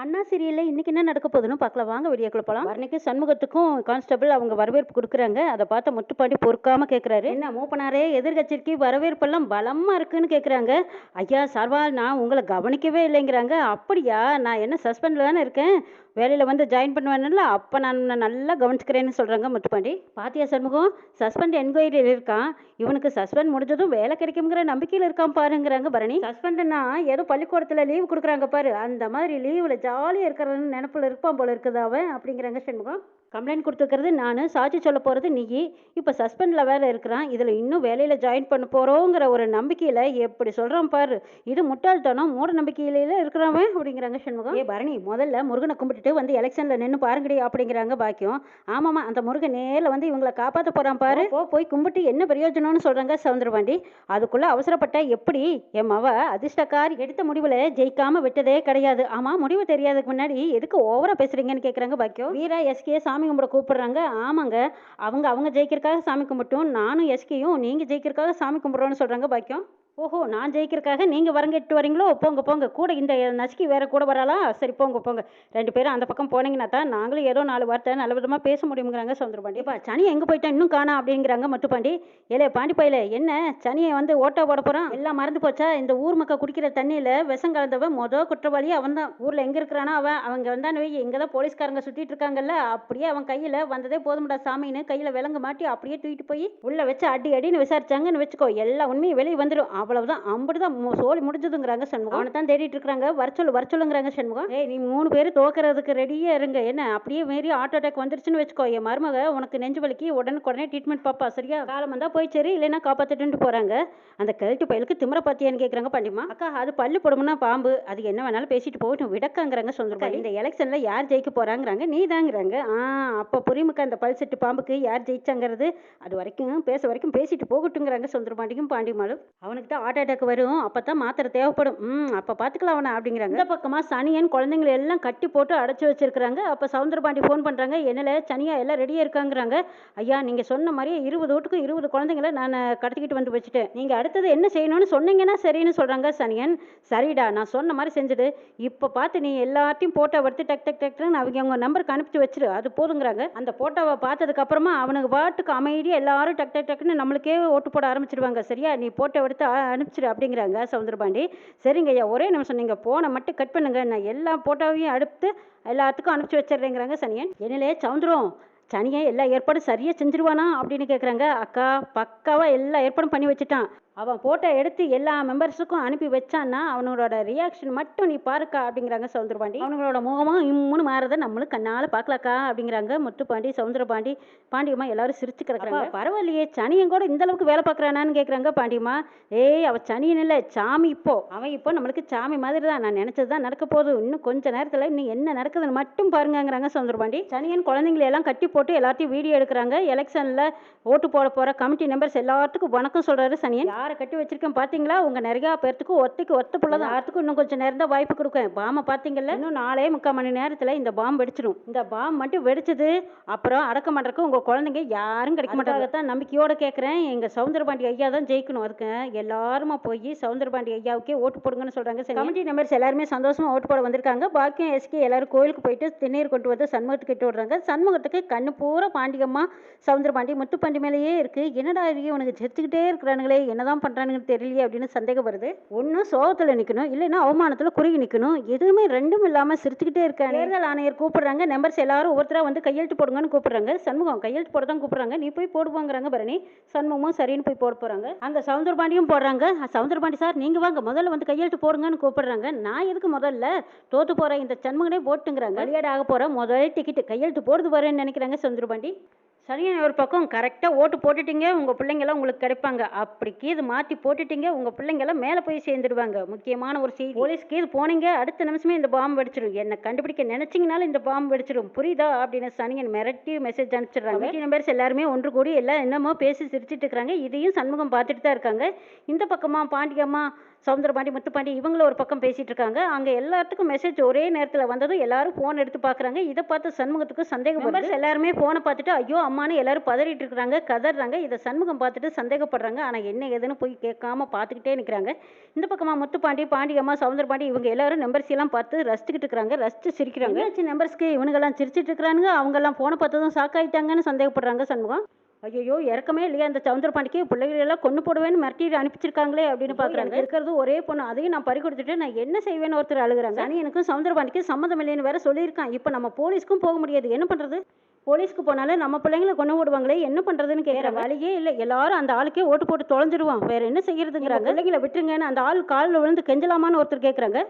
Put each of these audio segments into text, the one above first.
அண்ணா சீரியலில் இன்னைக்கு என்ன நடக்க போகுதுன்னு பார்க்கலாம். வாங்க வெளியே போகலாம் அன்னைக்கு சண்முகத்துக்கும் கான்ஸ்டபிள் அவங்க வரவேற்பு கொடுக்குறாங்க. அதை பார்த்து முட்டுப்பாண்டி பொறுக்காம கேட்குறாரு என்ன மூப்பனாரே எதிர்கட்சிக்கு வரவேற்பெல்லாம் பலமா இருக்குன்னு கேட்குறாங்க ஐயா சர்வால் நான் உங்களை கவனிக்கவே இல்லைங்கிறாங்க. அப்படியா? நான் என்ன சஸ்பெண்டில் தானே இருக்கேன்? வேலையில் வந்து ஜாயின் பண்ணுவேன்ல அப்போ நான் நல்லா கவனிச்சுக்கிறேன்னு சொல்கிறாங்க முத்துப்பாண்டி. பாத்தியா சண்முகம்? சஸ்பெண்ட் என்கொயரியில் இருக்கான். இவனுக்கு சஸ்பெண்ட் முடிஞ்சதும் வேலை கிடைக்குங்கிற நம்பிக்கையில் இருக்கான் பாருங்கிறாங்க பரணி. சஸ்பெண்டுனா ஏதோ பள்ளிக்கூடத்தில் லீவ் கொடுக்குறாங்க பாரு. அந்த மாதிரி லீவில் ஜாலியாக இருக்கிறன்னு நினப்பில் இருப்பான் போல இருக்குது அவன் அப்படிங்கிறாங்க சண்முகம். கம்ப்ளைண்ட் கொடுத்துருக்கிறது. நான் சாட்சி சொல்ல போகிறது நீ இப்போ சஸ்பெண்டில் வேலை இருக்கிறான். இதில் இன்னும் வேலையில் ஜாயின் பண்ண போகிறோங்கிற ஒரு நம்பிக்கையில் எப்படி சொல்கிறான் பாரு. இது முட்டாள்தனம். மூட நம்பிக்கையில இருக்கிறவன் அப்படிங்கிறாங்க சண்முகம். ஏ பரணி முதல்ல முருகனை கும்பிட்டுட்டு வந்து எலெக்ஷனில் நின்று பாருங்கடி அப்படிங்கிறாங்க பாக்கியம். ஆமாம்மா அந்த முருகன் நேரில் வந்து இவங்களை காப்பாற்ற போகிறான் பாரு. போ போய் கும்பிட்டு என்ன பிரயோஜனம்னு சொல்கிறாங்க சவுந்தரபாண்டி. அதுக்குள்ளே அவசரப்பட்ட எப்படி? என் மவ அதிர்ஷ்டக்கார் எடுத்த முடிவில் ஜெயிக்காமல் விட்டதே கிடையாது. ஆமாம் முடிவு தெரியாததுக்கு முன்னாடி எதுக்கு ஓவராக பேசுகிறீங்கன்னு கேட்குறாங்க பாக்கியம். வீரா எஸ்கே சாமி கும்பிட கூப்பிடுறாங்க. ஆமாங்க. அவங்க அவங்க ஜெயிக்கிறதுக்காக சாமி கும்பிட்டோம். நானும் எஸ்கேயும் நீங்கள் ஜெயிக்கிறதுக்காக சாமி கும்பிட்றோன்னு சொல்கிறாங்க பாக்கியம். ஓஹோ நான் ஜெயிக்கிறதுக்காக நீங்கள் வரங்கட்டு வரீங்களோ? போங்க போங்க. கூட இந்த நசுக்கி வேற கூட வராளா? சரி போங்க போங்க. ரெண்டு பேரும் அந்த பக்கம் போனீங்கன்னா தான் நாங்களும் ஏதோ நாலு வார்த்தை நல்ல விதமாக பேச முடியுங்கிறாங்க சவுந்தரபாண்டி இப்போ சனி எங்கே போயிட்டா இன்னும் காணா அப்படிங்கிறாங்க மட்டுப்பாண்டி ஏலே பாண்டி பையில என்ன? சனியை வந்து ஓட்டா போட போகிறான் எல்லாம் மறந்து போச்சா? இந்த ஊர் மக்கள் குடிக்கிற தண்ணியில் விஷம் கலந்தவன் மொதல் குற்றவாளி அவன் தான் ஊரில் எங்கே இருக்கிறானா அவன்? அவங்க வந்தான்னு வை இங்கே தான் போலீஸ்காரங்க சுற்றிட்டு இருக்காங்கல்ல அப்படியே அவன் கையில் வந்ததே போதும்டா சாமின்னு கையில் விலங்கு மாட்டி அப்படியே தூக்கிட்டு போய் உள்ளே வச்சு அடி அடின்னு விசாரிச்சாங்கன்னு வச்சுக்கோ எல்லா உண்மையும் வெளியே வந்துடும் அவ்வளவுதான். அம்புட்டு தான் சோழி முடிஞ்சதுங்கிறாங்க சண்முகம். அவனை தான் தேடிட்டு இருக்காங்க வர சொல்லு வர சொல்லுங்கிறாங்க சண்முகம். ஏய் நீ மூணு பேர் தோக்கறதுக்கு ரெடியா இருங்க. என்ன அப்படியே மீறி ஹார்ட் அட்டாக் வந்துருச்சுன்னு வச்சுக்கோ. என் மருமக உனக்கு நெஞ்சு வலிக்கு உடனுக்குடனே ட்ரீட்மெண்ட் பாப்பா சரியா? காலம் வந்தா போய் சரி இல்லைன்னா காப்பாத்திட்டு போறாங்க. அந்த கழுட்டு பயலுக்கு திமிர பாத்தியான்னு கேட்குறாங்க பாண்டிமா அக்கா அது பல்லு போடும்னா பாம்பு. அது என்ன வேணாலும் பேசிட்டு போகட்டும். விடக்காங்கிறாங்க சொந்தம் இந்த எலெக்ஷன்ல யார் ஜெயிக்க போறாங்கிறாங்க? நீ தாங்கிறாங்க ஆ அப்போ புரியுமுக்கா அந்த பல் செட்டு பாம்புக்கு யார் ஜெயிச்சாங்கிறது? அது வரைக்கும் பேச வரைக்கும் பேசிட்டு போகட்டுங்கிறாங்க சுந்தர பாண்டியும் பாண்டிமாலும் அவனுக்கு தான் ஹார்ட் அட்டாக் வரும். அப்போ தான் மாத்திரை தேவைப்படும். ம் அப்போ பார்த்துக்கலாம் அவனை அப்படிங்கிறாங்க. இந்த பக்கமாக சனியன் குழந்தைங்களை எல்லாம் கட்டி போட்டு அடைச்சி வச்சிருக்கிறாங்க. அப்போ சவுந்தர பாண்டி ஃபோன் பண்ணுறாங்க என்னல சனியா எல்லாம் ரெடியாக இருக்காங்கிறாங்க. ஐயா நீங்கள் சொன்ன மாதிரியே இருபது ஓட்டுக்கும் இருபது குழந்தைங்கள நான் கடத்திக்கிட்டு வந்து வச்சுட்டேன். நீங்கள் அடுத்தது என்ன செய்யணும்னு சொன்னீங்கன்னா சரின்னு சொல்கிறாங்க சனியன். சரிடா நான் சொன்ன மாதிரி செஞ்சது இப்போ பார்த்து நீ எல்லாத்தையும் போட்டோ எடுத்து டக் டக் டக்னு அவங்க அவங்க நம்பருக்கு அனுப்பிச்சு வச்சிரு. அது போதுங்கிறாங்க. அந்த போட்டோவை பார்த்ததுக்கு அப்புறமா அவனுக்கு பாட்டுக்கு அமைதியாக எல்லாரும் டக் டக் டக்குன்னு நம்மளுக்கே ஓட்டு போட ஆரம்பிச்சிடுவாங்க சரியா? நீ போட்டோ எடுத்து அனுப்பிச்சிடு அப்படிங்கிறாங்க சவுந்தரபாண்டி சரிங்க ஐயா ஒரே நிமிஷம் நீங்கள் போனை மட்டும் கட் பண்ணுங்க. நான் எல்லா போட்டோவையும் அடுத்து எல்லாத்துக்கும் அனுப்பிச்சு வச்சிடுறேங்கிறாங்க சனியன். என்னிலே சவுந்தரம் சனியை எல்லா ஏற்பாடும் சரியாக செஞ்சிருவானா அப்படின்னு கேட்குறாங்க அக்கா பக்காவாக எல்லா ஏற்பாடும் பண்ணி வச்சுட்டான். அவன் போட்டோ எடுத்து எல்லா மெம்பர்ஸுக்கும் அனுப்பி வச்சான்னா அவனோட ரியாக்ஷன் மட்டும் நீ பாருக்கா அப்படிங்கிறாங்க சவுந்தரபாண்டி. அவங்களோட முகமும் இம்முன்னு மாறதை நம்மளும் கண்ணால் பார்க்கலக்கா அப்படிங்கிறாங்க முத்துப்பாண்டி சவுந்தரபாண்டி. பாண்டியம்மா எல்லாரும் சிரிச்சு கிடக்குறாங்க. பரவாயில்லையே சனியன் கூட இந்த அளவுக்கு வேலை பார்க்குறானான்னு கேட்குறாங்க பாண்டியம்மா. ஏய் அவ சனியன் இல்லை சாமி இப்போ. அவன் இப்போ நம்மளுக்கு சாமி மாதிரி தான். நான் நினச்சது தான் நடக்க போகுது. இன்னும் கொஞ்ச நேரத்தில் இன்னும் என்ன நடக்குதுன்னு மட்டும் பாருங்கங்கிறாங்க சவுந்தரபாண்டி. சனியன் குழந்தைங்களை எல்லாம் கட்டி போட்டு எல்லாத்தையும் வீடியோ எடுக்கிறாங்க. எலெக்ஷனில் ஓட்டு போட போகிற கமிட்டி மெம்பர்ஸ் எல்லாத்துக்கும் வணக்கம் சொல்கிறாரு சனியன். யாரை கட்டி வச்சிருக்கேன் பார்த்தீங்களா உங்கள் நிறையா பேர்த்துக்கு ஒத்தைக்கு ஒத்த புள்ள தான். இன்னும் கொஞ்சம் நேரம் தான் வாய்ப்பு கொடுக்கேன் பாமை பார்த்தீங்கல்ல இன்னும் நாலே முக்கால் மணி நேரத்தில் இந்த பாம் வெடிச்சிடும். இந்த பாம் மட்டும் வெடிச்சது அப்புறம் அடக்கம் பண்ணுறக்கு உங்கள் குழந்தைங்க யாரும் கிடைக்க மாட்டாங்க. தான் நம்பிக்கையோட கேட்குறேன் எங்கள் சவுந்தரபாண்டி ஐயா தான் ஜெயிக்கணும் அதுக்கு. எல்லாருமா போய் சவுந்தரபாண்டி ஐயாவுக்கே ஓட்டு போடுங்கன்னு சொல்கிறாங்க கமிட்டி மெம்பர்ஸ் எல்லாருமே சந்தோஷமா ஓட்டு போட வந்திருக்காங்க. பாக்கியம் எஸ்கே எல்லாரும் கோயிலுக்கு போயிட்டு திருநீர் கொண்டு வந்து சண்முகத்துக்கு இட்டு விடுறாங்க. சண்முகத்துக்கு கண்ணு பூரா பாண்டியம்மா சவுந்தரபாண்டி முத்துப்பாண்டி மேலேயே இருக்கு. என்னடா இது? உனக்கு செத்துக்கிட்டே இருக்கிறானுங்களே. என்னதான் பண்றானுங்கன்னு தெரியலையே அப்படின்னு சந்தேகம் வருது. ஒன்றும் சோகத்தில் நிற்கணும் இல்லைன்னா அவமானத்தில் குறுகி நிற்கணும் எதுவுமே ரெண்டும் இல்லாமல் சிரிச்சுக்கிட்டே இருக்காங்க தேர்தல் ஆணையர் கூப்பிடுறாங்க நம்பர்ஸ் எல்லாரும் ஒவ்வொருத்தராக வந்து கையெழுத்து போடுங்கன்னு கூப்பிடுறாங்க. சண்முகம் கையெழுத்து போட தான் கூப்பிடுறாங்க. நீ போய் போடுவாங்கிறாங்க பரணி. சண்முகமும் சரின்னு போய் போட போகிறாங்க அங்கே சவுந்தரபாண்டியும் போடுறாங்க. சவுந்தரபாண்டி சார் நீங்கள் வாங்க முதல்ல வந்து கையெழுத்து போடுங்கன்னு கூப்பிடுறாங்க. நான் எதுக்கு முதல்ல தோத்து போகிற இந்த சண்முகனே போட்டுங்கிறாங்க விளையாட ஆக போகிற முதல் டிக்கெட்டு கையெழுத்து போடுறது வரேன்னு நினைக்கிறாங்க சவுந்தரபாண்டி சரியான ஒரு பக்கம் கரெக்டாக ஓட்டு போட்டுட்டீங்க உங்கள் பிள்ளைங்கெல்லாம் உங்களுக்கு கிடைப்பாங்க. அப்படி கீது மாற்றி போட்டுட்டீங்க உங்கள் பிள்ளைங்கெல்லாம் மேலே போய் சேர்ந்துடுவாங்க. முக்கியமான ஒரு செய்தி. போலீஸ் கீது போனீங்க அடுத்த நிமிஷமே இந்த பாம்பு வெடிச்சிடும் என்னை கண்டுபிடிக்க நினச்சிங்கனாலும் இந்த பாம்பு வெடிச்சிடும் புரியுதா? அப்படின்னு சனியன் மிரட்டி மெசேஜ் அனுப்பிச்சிடுறாங்க. நம்பர்ஸ் எல்லாருமே ஒன்று கூடி எல்லாம் என்னமோ பேசி சிரிச்சிட்டு இருக்கிறாங்க இதையும் சண்முகம் பார்த்துட்டு தான் இருக்காங்க. இந்த பக்கமா பாண்டியம்மா சவுந்தரபாண்டி முத்துப்பாண்டி இவங்களும் ஒரு பக்கம் பேசிட்டு இருக்காங்க. அங்க எல்லாத்துக்கும் மெசேஜ் ஒரே நேரத்துல வந்ததும் எல்லாரும் போன் எடுத்து பாக்குறாங்க. இதை பார்த்து சண்முகத்துக்கு சந்தேகம் எல்லாருமே போனை பார்த்துட்டு ஐயோ அம்மான்னு எல்லாரும் பதறிட்டு இருக்காங்க கதறாங்க. இதை சண்முகம் பார்த்துட்டு சந்தேகப்படுறாங்க. ஆனா என்ன ஏதுன்னு போய் கேட்காம பார்த்துக்கிட்டே நிக்கிறாங்க. இந்த பக்கமா முத்துப்பாண்டி பாண்டியம்மா சவுந்தரபாண்டி இவங்க எல்லாரும் நம்பர்ஸ் எல்லாம் பார்த்து ரசிச்சுக்கிட்டு இருக்காங்க ரசிச்சு சிரிக்கிறாங்க. நம்பர்ஸ்க்கு இவனுங்கெல்லாம் சிரிச்சிட்டு இருக்கிறாங்க அவங்க எல்லாம் போனை பார்த்ததும் சாக்காயிட்டாங்கன்னு சந்தேகப்படுறாங்க சண்முகம். ஐயோ இறக்கமே இல்லையா. அந்த சவுந்தரபாண்டிக்கு பிள்ளைகள் எல்லாம் கொண்டு போடுவேன்னு மிரட்டி அனுப்பிச்சிருக்காங்களே அப்படின்னு பார்க்குறாங்க இருக்கிறது ஒரே பொண்ணு. அதையும் நான் பறி கொடுத்துட்டு நான் என்ன செய்வேன்னு ஒருத்தர் அழுகுறாங்க. சனி எனக்கும் சவுந்தரபாண்டிக்கு சம்மந்தம் இல்லைன்னு வேற சொல்லியிருக்கான். இப்போ நம்ம போலீஸ்க்கும் போக முடியாது. என்ன பண்ணுறது போலீஸ்க்கு போனாலும் நம்ம பிள்ளைங்களை கொண்டு விடுவாங்களே என்ன பண்றதுன்னு கேட்குற வழியே இல்லை. எல்லாரும் அந்த ஆளுக்கே ஓட்டு போட்டு தொலைஞ்சிருவான். வேற என்ன செய்யறதுங்கிறாங்க? பிள்ளைங்களை விட்டுருங்கன்னு அந்த ஆள் காலில் விழுந்து கெஞ்சலாமான்னு ஒருத்தர் கேட்குறாங்க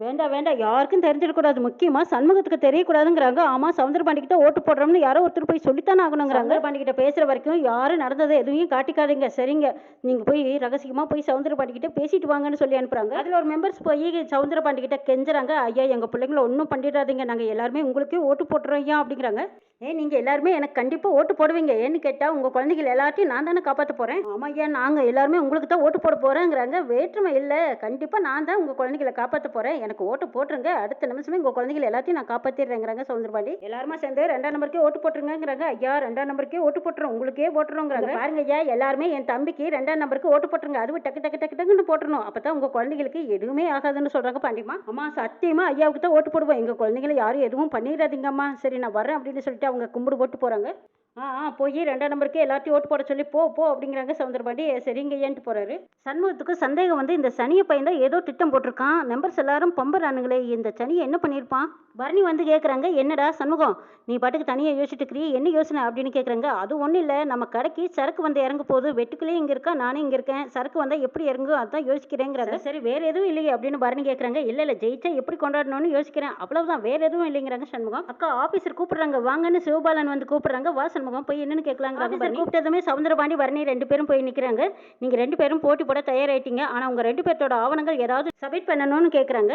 வேண்டாம் வேண்டாம் யாருக்கும் தெரிஞ்சிடக்கூடாது முக்கியமாக சண்முகத்துக்கு தெரியக்கூடாதுங்கிறாங்க. ஆமாம் சவுந்தரபாண்டிக்கிட்ட ஓட்டு போடுறோம்னு யாரோ ஒருத்தர் போய் சொல்லித்தானே ஆகணுங்கிறாங்க. சவுந்தரபாண்டி பேசுகிற பேசுற வரைக்கும் யாரும் நடந்ததை எதுவும் காட்டிக்காதீங்க. சரிங்க. நீங்கள் போய் ரகசியமாக போய் சவுந்தரபாண்டிக்கிட்ட பேசிட்டு வாங்கன்னு சொல்லி அனுப்புகிறாங்க அதில் ஒரு மெம்பர்ஸ் போய் சவுந்தரபாண்டிக்கிட்ட கெஞ்சுறாங்க. ஐயா எங்கள் பிள்ளைங்கள ஒன்றும் பண்ணிடாதீங்க. நாங்கள் எல்லாருமே உங்களுக்கே ஓட்டு போட்டுறோம் ஐயா அப்படிங்கிறாங்க. ஏன் நீங்கள் எல்லாருமே எனக்கு கண்டிப்பாக ஓட்டு போடுவீங்க. ஏன்னு கேட்டால் உங்கள் குழந்தைகள் எல்லாத்தையும் நான் தானே காப்பாற்ற போகிறேன் ஆமாம் ஐயா நாங்கள் எல்லாருமே உங்களுக்கு தான் ஓட்டு போட போகிறேங்கிறாங்க வேற்றுமை இல்லை. கண்டிப்பாக நான் தான் உங்கள் குழந்தைகளை காப்பாற்ற போகிறேன் எனக்கு ஓட்டு போட்டுருங்க. அடுத்த நிமிஷமே உங்க குழந்தைகள் எல்லாத்தையும் நான் காப்பாத்திடுறேங்கிறாங்க சவுந்தரபாண்டி எல்லாருமே சேர்ந்து ரெண்டாம் நம்பருக்கே ஓட்டு போட்டுருங்கிறாங்க ஐயா ரெண்டாம் நம்பருக்கே ஓட்டு போட்டுரும் உங்களுக்கே போட்டுருங்கிறாங்க பாருங்க ஐயா எல்லாருமே என் தம்பிக்கு ரெண்டாம் நம்பருக்கு ஓட்டு போட்டுருங்க. அதுவும் டக்கு டக்கு டக்கு டக்குன்னு போட்டுருணும் அப்பதான் உங்க குழந்தைகளுக்கு எதுவுமே ஆகாதுன்னு சொல்றாங்க பாண்டிமா அம்மா சத்தியமா ஐயாவுக்கு தான் ஓட்டு போடுவோம். எங்க குழந்தைகளை யாரும் எதுவும் பண்ணிடாதீங்கம்மா. சரி நான் வரேன் அப்படின்னு சொல்லிட்டு அவங்க கும்பிடு போட்டு போறாங்க. ஆ ஆ போய் ரெண்டாம் நம்பருக்கு எல்லாத்தையும் ஓட்டு போட சொல்லி போ போ அப்படிங்கிறாங்க சவுந்தரபாண்டி சரிங்க ஏன்ட்டு போறாரு. சண்முகத்துக்கு சந்தேகம் வந்து இந்த சனியை பையன் தான் ஏதோ திட்டம் போட்டிருக்கான். நம்பர்ஸ் எல்லாரும் பம்புறானுங்களே இந்த சனியை என்ன பண்ணியிருப்பான்? பரணி வந்து கேட்குறாங்க என்னடா சண்முகம் நீ பாட்டுக்கு தனியாக யோசிச்சுட்டு இருக்கிறீ என்ன யோசனை? அப்படின்னு கேட்குறாங்க அது ஒன்றும் இல்லை நம்ம கடைக்கு சரக்கு வந்து இறங்க போகுது. வெட்டுக்குள்ளே இங்கே இருக்கா? நானே இங்கே இருக்கேன். சரக்கு வந்தால் எப்படி இறங்கும்? அதான் யோசிக்கிறேங்கிறாங்க. சரி வேறு எதுவும் இல்லையே அப்படின்னு பரணி கேட்குறாங்க இல்லை இல்லை ஜெயிச்சா எப்படி கொண்டாடணும்னு யோசிக்கிறேன். அவ்வளவுதான் வேறு எதுவும் இல்லைங்கிறாங்க சண்முகம். அக்கா ஆஃபீஸர் கூப்பிட்றாங்க. வாங்கன்னு சிவபாலன் வந்து கூப்பிட்றாங்க. வாசன் சண்முகம் போய் என்னன்னு கேட்கலாங்கிறாங்க பரணி கூப்பிட்டதுமே சவுந்தரபாண்டி பரணி ரெண்டு பேரும் போய் நிற்கிறாங்க நீங்கள் ரெண்டு பேரும் போட்டி போட தயாராயிட்டீங்க. ஆனால் உங்கள் ரெண்டு பேர்த்தோட ஆவணங்கள் ஏதாவது சப்மிட் பண்ணணும்னு கேட்குறாங்க.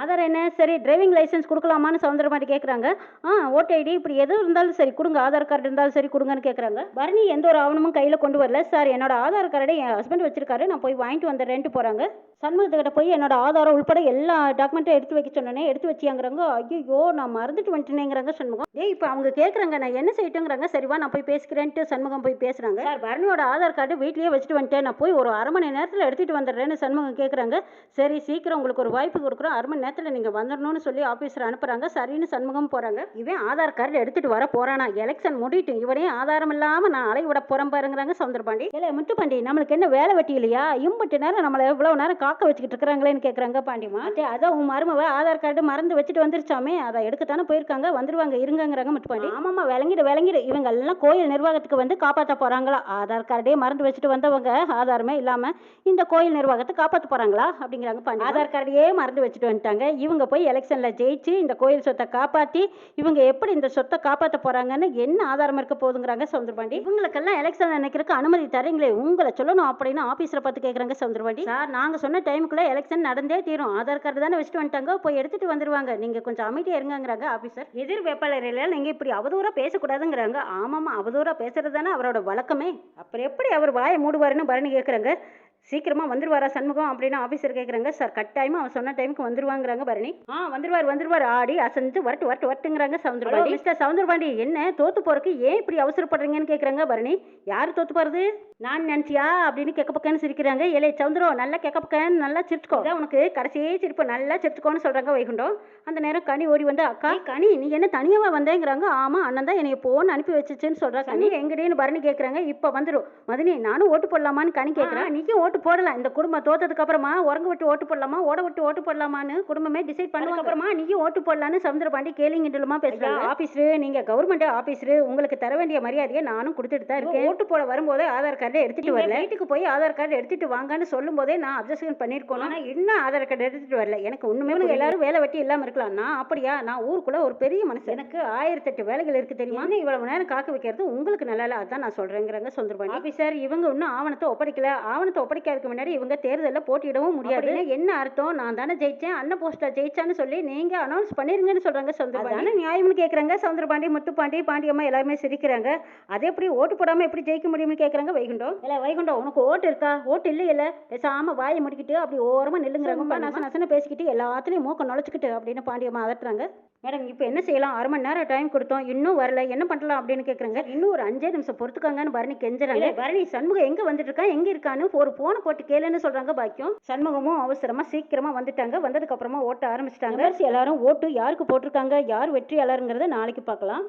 ஆதார் என்ன? சரி டிரைவிங் லைசென்ஸ் கொடுக்கலாமான்னு சவுந்தரமாட்டி கேட்குறாங்க. ஆ ஓட்டு ஐடி இப்படி எது இருந்தாலும் சரி கொடுங்க. ஆதார் கார்டு இருந்தாலும் சரி கொடுங்கன்னு கேட்குறாங்க. பரணி எந்த ஒரு ஆவணமும் கையில் கொண்டு வரல. சார் என்னோட ஆதார் கார்டை என் ஹஸ்பண்ட் வச்சிருக்காரு. நான் போய் வாங்கிட்டு வந்துடுறேன்ட்டு போகிறாங்க சண்முகத்துக்கிட்ட போய் என்னோட ஆதாரம் உள்பட எல்லா டாக்குமெண்ட்டும் எடுத்து வைக்க சொன்னேனே எடுத்து வச்சியாங்கிறாங்க ஐயோ நான் மறந்துட்டு வந்துட்டேனேங்கிறாங்க சண்முகம். ஏய் இப்போ அவங்க கேட்குறாங்க நான் என்ன செய்யட்டுங்கிறாங்க. சரிவா நான் போய் பேசிக்கிறேன்ட்டு சண்முகம் போய் பேசுகிறாங்க சார் பரணியோட ஆதார் கார்டு வீட்லேயே வச்சுட்டு வந்துட்டேன். நான் போய் ஒரு அரை மணி நேரத்தில் எடுத்துகிட்டு வந்துடுறேன்னு சண்முகம் கேட்குறாங்க சரி சீக்கிரம் உங்களுக்கு ஒரு வாய்ப்பு கொடுக்குறோம். அரை மணி நேரத்தில் நீங்கள் வந்துடணும்னு சொல்லி ஆஃபீஸர் அனுப்புகிறாங்க சரின்னு சண்முகம் போகிறாங்க இவன் ஆதார் கார்டு எடுத்துகிட்டு வர போகிறானா எலெக்ஷன் முடிட்டு இவனையும் ஆதாரம் இல்லாமல் நான் அலை விட போகிறேன் பாருங்கிறாங்க சவுந்தரபாண்டி. இல்லை முத்துப்பாண்டி நம்மளுக்கு என்ன வேலை வெட்டி இல்லையா? இம்பட்டு நேரம் நம்மளை எவ்வளோ நேரம் காக்க வச்சுக்கிட்டு இருக்கிறாங்களேன்னு கேட்குறாங்க பாண்டிமா. அதான் உன் மருமவ ஆதார் கார்டு மறந்து வச்சுட்டு வந்துருச்சாமே அதை எடுக்கத்தானே போயிருக்காங்க? வந்துருவாங்க இருங்கங்கிறாங்க முத்துப்பாண்டி. ஆமாம்மா விளங்கிடு விளங்கிடு. இவங்க எல்லாம் கோயில் நிர்வாகத்துக்கு வந்து காப்பாற்ற போகிறாங்களா ஆதார் கார்டே மறந்து வச்சுட்டு வந்தவங்க ஆதாரமே இல்லாமல் இந்த கோயில் நிர்வாகத்தை காப்பாற்ற போகிறாங்களா அப்படிங்கிறாங்க பாண்டி ஆதார் கார்டையே மறந்து வச்சுட்டு வந்துட்டாங்க. இவங்க போய் எலெக்ஷனில் ஜெயிச்சு இந்த கோயில் சொத்தை காப்பாற்றி இவங்க எப்படி இந்த சொத்தை காப்பாற்ற போகிறாங்கன்னு என்ன ஆதாரம் இருக்க போகுதுங்கிறாங்க சவுந்தரபாண்டி. இவங்களுக்கெல்லாம் எலெக்ஷன் நினைக்கிறதுக்கு அனுமதி தரீங்களே உங்களை சொல்லணும் அப்படின்னு ஆஃபீஸரை பார்த்து கேட்குறாங்க சவுந்தரபாண்டி. சார் நாங்கள் சொன்ன டைமுக்குள்ளே எலெக்ஷன் நடந்தே தீரும். ஆதார் கார்டு தானே வச்சுட்டு வந்துட்டாங்க போய் எடுத்துட்டு வந்துருவாங்க. நீங்கள் கொஞ்சம் அமைதியாக இருங்கங்கிறாங்க ஆஃபீஸர் எதிர் வேட்பாளர்கள் நீங்கள் இப்படி அவதூறாக பேசக்கூடாதுங்கிறாங்க. ஆமாம் அவதூறாக பேசுறது தானே அவரோட வழக்கமே. அப்புறம் எப்படி அவர் வாயை மூடுவாருன்னு பரணி கேட்குறாங்க சீக்கிரமா வந்துருவாரா சண்முகம் அப்படின்னு ஆஃபீஸர் கேட்குறாங்க சார் கட்டாயமா அவன் சொன்ன டைமுக்கு வந்துருவாங்கிறாங்க பரணி. ஆ வந்துருவார் வந்துருவார். ஆடி அசந்து வரட்டு வரட்டு வரட்டுங்கிறாங்க சவுந்தரபாண்டி. மிஸ்டர் சவுந்தரபாண்டி என்ன தோத்து போறதுக்கு ஏன் இப்படி அவசரப்படுறீங்கன்னு கேட்குறாங்க பரணி. யார் தோத்து போறது? நான் நினச்சியா? அப்படின்னு கெக்க பக்கன்னு சிரிக்கிறாங்க. ஏலே சவுந்தரம் நல்லா கெக்க பக்கன்னு நல்லா சிரிச்சுக்கோ. உனக்கு கடைசியே சிரிப்பு. நல்லா சிரிச்சுக்கோன்னு சொல்றாங்க வைகுண்டம். அந்த நேரம் கனி ஓடி வந்து அக்கா கனி நீ என்ன தனியாவா வந்தேங்கிறாங்க? ஆமா அண்ணன் தான் என்னைய போன் அனுப்பி வச்சுச்சுன்னு சொல்றா கனி. எங்கடின்னு பரணி கேட்குறாங்க இப்போ வந்துடும் மதினி நானும் ஓட்டு போடலாமான்னு கனி கேட்குறேன் நீயும் ஓட்டு போடலாம் இந்த குடும்பம் தோத்ததுக்கு அப்புறமா உறங்க விட்டு ஓட்டு போடலாமா? ஓட விட்டு ஓட்டு போடலாமான்னு குடும்பமே டிசைட் பண்ணதுக்கு அப்புறமா நீயும் ஓட்டு போடலான்னு சவுந்தரபாண்டி கேலிங்கிட்டலுமா பேசுறாங்க ஆபீஸ்ரு நீங்க கவர்மெண்ட் ஆபீஸ்ரு உங்களுக்கு தர வேண்டிய மரியாதையை நானும் கொடுத்துட்டு தான் இருக்கேன். ஓட்டு போட வரும்போதே ஆதார் கார்டு எடுத்துட்டு வரல. வீட்டுக்கு போய் ஆதார் கார்டு எடுத்துட்டு வாங்கன்னு சொல்லும் போதே நான் அப்ஜெக்ஷன் பண்ணிருக்கோம் ஆனா இன்னும் ஆதார் கார்டு எடுத்துட்டு வரல. எனக்கு இவனுங்க எல்லாரும் வேலை வெட்டி இல்லாம இருக்கலாம். நான் அப்படியா? நான் ஊருக்குள்ள ஒரு பெரிய மனுஷன். எனக்கு ஆயிரத்தெட்டு வேலைகள் இருக்கு தெரியுமா? இவ்வளவு நேரம் காக்க வைக்கிறது உங்களுக்கு நல்லா இல்ல. அதான் நான் சொல்றேங்கிறாங்க சுந்தரபாணி ஆபீசர் இவங்க இன்னும் ஆவணத்தை ஒப்படைக்கல. ஆவணத்தை ஒப்படைக்க ஆரம்பிக்கிறதுக்கு முன்னாடி இவங்க தேர்தலில் போட்டியிடவும் முடியாது. என்ன அர்த்தம்? நான் தானே ஜெயிச்சேன் அண்ணன் போஸ்டர் ஜெயிச்சான்னு சொல்லி நீங்க அனௌன்ஸ் பண்ணிருங்கன்னு சொல்றாங்க சவுந்தரபாண்டி நியாயம்னு கேக்குறாங்க சவுந்தரபாண்டி முத்துப்பாண்டி பாண்டியம்மா எல்லாருமே சிரிக்கிறாங்க. அது எப்படி ஓட்டு போடாம எப்படி ஜெயிக்க முடியும்னு கேக்குறாங்க வைகுண்டம் இல்ல வைகுண்டம் உனக்கு ஓட்டு இருக்கா? ஓட்டு இல்ல இல்ல பேசாம வாயை முடிக்கிட்டு அப்படி ஓரமா நில்லுங்கிறாங்க. நச நசன பேசிக்கிட்டு எல்லாத்துலயும் மூக்க நுழைச்சிக்கிட்டு அப்படின்னு பாண்டியம்மா அதட்டுறாங்க. மேடம் இப்போ என்ன செய்யலாம்? அரை மணி நேரம் டைம் கொடுத்தோம் இன்னும் வரல என்ன பண்ணலாம் அப்படின்னு கேட்குறாங்க இன்னும் ஒரு அஞ்சே நிமிஷம் பொறுத்துக்காங்கன்னு பரணி கெஞ்சுறாங்க. பரணி சண்முகம் எங்க வந்துட்டு இருக்கான்? எங்க இருக்கான்னு ஒரு ஃபோனை போட்டு கேளுன்னு சொல்றாங்க பாக்கியம். சண்முகமும் அவசரமா சீக்கிரமா வந்துட்டாங்க. வந்ததுக்கு அப்புறமா ஓட்ட ஆரம்பிச்சிட்டாங்க. எல்லாரும் ஓட்டு யாருக்கு போட்டிருக்காங்க? யார் வெற்றியாளருங்கிறத நாளைக்கு பார்க்கலாம்.